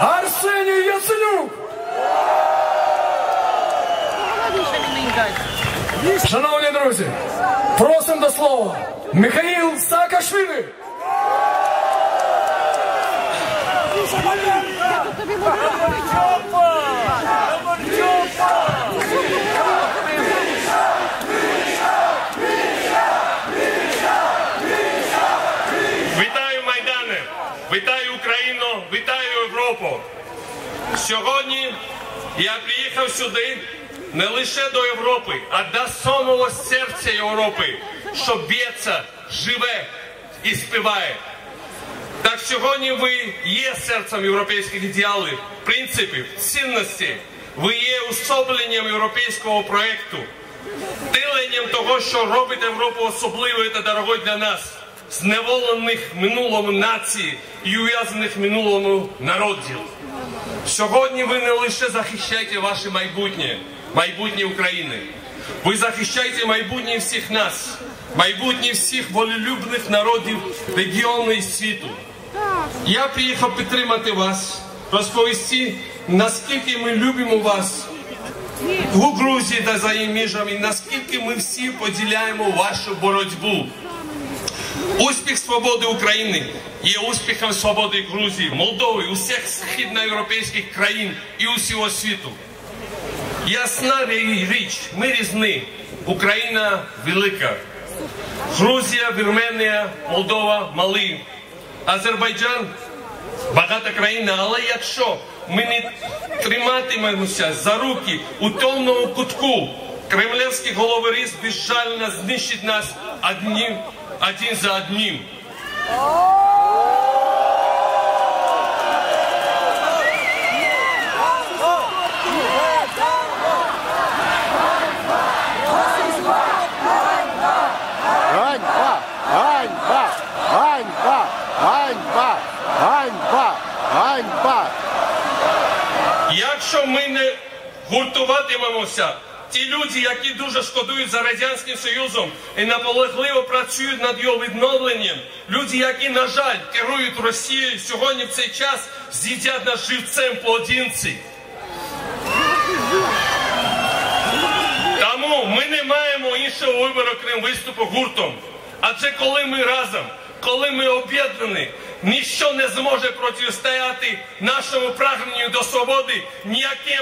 Арсеній Яценюк! Шановні друзі, просимо до слова Михаїл Саакашвілі! Європу! Сьогодні я приїхав сюди не лише до Європи, а до самого серця Європи, що б'ється, живе і співає. Так сьогодні ви є серцем європейських ідеалів, принципів, цінностей. Ви є усобленням європейського проєкту, тиленням того, що робить Європу особливою та дорогою для нас, зневолених минулому нації і ув'язаних минулому народів. Сьогодні ви не лише захищаєте ваше майбутнє, майбутнє України. Ви захищаєте майбутнє всіх нас, майбутнє всіх волелюбних народів регіону і світу. Я приїхав підтримати вас, розповісти, наскільки ми любимо вас у Грузії та за її межами, наскільки ми всі поділяємо вашу боротьбу. Успіх свободи України є успіхом свободи Грузії, Молдови, усіх східноєвропейських країн і усього світу. Ясна річ, ми різні. Україна велика. Грузія, Вірменія, Молдова мали. Азербайджан багата країна, але якщо ми не триматимемося за руки у темному кутку, кремлівський головоріз безжально знищить нас одним, один за одним. Якщо ми не гуртуватимемося, ті люди, які дуже шкодують за Радянським Союзом і наполегливо працюють над його відновленням, люди, які, на жаль, керують Росією, сьогодні в цей час з'їдять нас живцем поодинці. Тому ми не маємо іншого вибору, крім виступу гуртом. Адже коли ми разом, коли ми об'єднані, ніщо не зможе протистояти нашому прагненню до свободи ніяким.